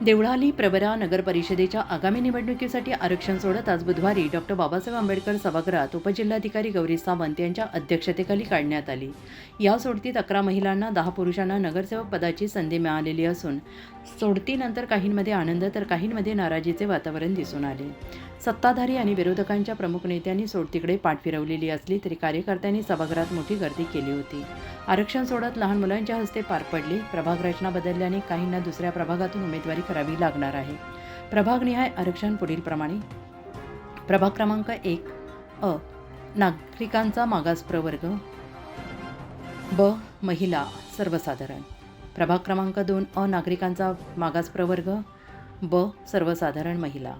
देवळाली प्रवरा नगर परिषदेच्या आगामी निवडणुकीसाठी आरक्षण सोडत आज बुधवारी डॉक्टर बाबासाहेब आंबेडकर सभागृहात उपजिल्हाधिकारी गौरी सावंत यांच्या अध्यक्षतेखाली काढण्यात आली. या सोडतीत अकरा महिलांना दहा पुरुषांना नगरसेवक पदाची संधी मिळालेली असून सोडतीनंतर काहींमध्ये आनंद तर काहींमध्ये नाराजीचे वातावरण दिसून आले. सत्ताधारी आणि विरोधकांच्या प्रमुख नेत्यांनी सोडतीकडे पाठ फिरवलेली असली तरी कार्यकर्त्यांनी सभागृहात मोठी गर्दी केली होती. आरक्षण सोडत लहान मुलांच्या हस्ते पार पडली. प्रभाग रचना बदलल्याने काहींना दुसऱ्या प्रभागातून उमेदवारी करावी लागणार आहे. प्रभागनिहाय आरक्षण पुढीलप्रमाणे प्रभाग क्रमांक एक अ नागरिकांचा मागास प्रवर्ग ब महिला सर्वसाधारण. प्रभाग क्रमांक दोन अ नागरिकांचा मागास प्रवर्ग ब सर्वसाधारण महिला.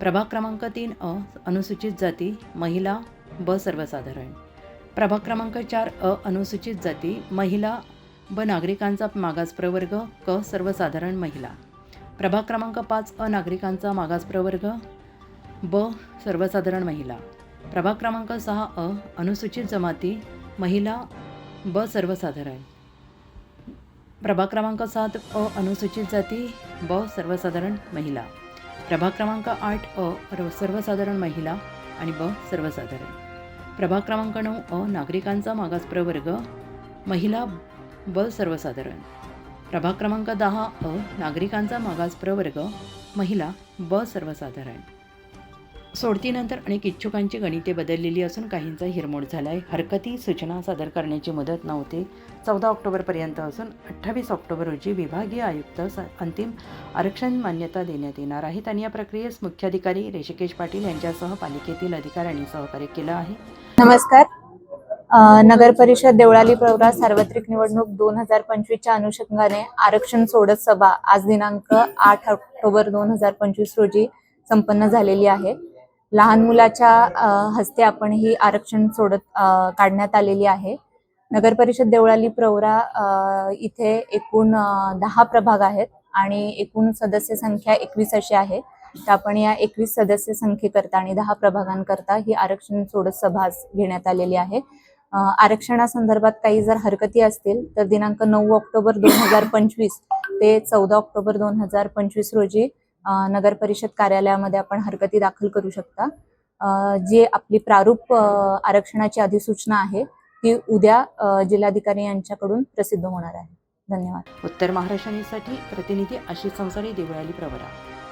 प्रभाग क्रमांक तीन अ अनुसूचित जाती महिला ब सर्वसाधारण. प्रभाग क्रमांक चार अ अनुसूचित जाती महिला ब नागरिकांचा मागास प्रवर्ग क सर्वसाधारण महिला. प्रभाग क्रमांक पाच अ नागरिकांचा मागास प्रवर्ग ब सर्वसाधारण महिला. प्रभाग क्रमांक सहा अ अनुसूचित जमाती महिला ब सर्वसाधारण. प्रभाग क्रमांक सात अ अनुसूचित जाती ब सर्वसाधारण महिला. प्रभाग क्रमांक आठ अ र- सर्वसाधारण महिला आणि ब सर्वसाधारण. प्रभाग क्रमांक नऊ अ नागरिकांचा मागास प्रवर्ग महिला ब सर्वसाधारण. प्रभाग क्रमांक दहा अ नागरिकांचा मागास प्रवर्ग महिला ब सर्वसाधारण. सोडतीनंतर अनेक इच्छुकांची गणिते बदललेली असून काहींचा हिरमोड झाला आहे हरकती सूचना सादर करण्याची मुदत नव्हती. चौदा ऑक्टोबरपर्यंत असून अठ्ठावीस ऑक्टोबर रोजी विभागीय आयुक्त स अंतिम आरक्षण मान्यता देण्यात येणार आहेत आणि या प्रक्रियेस मुख्याधिकारी ऋषिकेश पाटील यांच्यासह पालिकेतील अधिकाऱ्यांनी सहकार्य केलं आहे. नमस्कार. नगर परिषद देवळाली प्रवरा सार्वत्रिक निवडणूक दोन हजार पंचवीसच्या अनुषंगाने आरक्षण सोडत सभा आज दिनांक आठ ऑक्टोबर दोन हजार पंचवीस रोजी संपन्न झालेली आहे. लहान मुलाच्या हस्ते आपण ही आरक्षण सोडत काढण्यात आलेली आहे. नगर परिषद देवळाली प्रवरा इथे एकूण दहा प्रभाग आहेत आणि एकूण सदस्य संख्या एकवीस अशी आहे. तर आपण या एकवीस सदस्य संख्येकरता आणि दहा प्रभागांकरता ही आरक्षण सोडत सभा घेण्यात आलेली आहे. आरक्षणासंदर्भात काही जर हरकती असतील तर दिनांक नऊ ऑक्टोबर दोन हजार पंचवीस ते चौदा ऑक्टोबर दोन हजार पंचवीस रोजी नगर परिषद कार्यालयामध्ये आपण हरकती दाखल करू शकता. जे जी आपली प्रारूप आरक्षणाची अधिसूचना आहे ती उद्या जिल्हाधिकारी यांच्याकडून प्रसिद्ध होणार आहे. धन्यवाद. उत्तर महाराष्ट्रासाठी प्रतिनिधी आशिष संसारी देवळाली प्रवरा.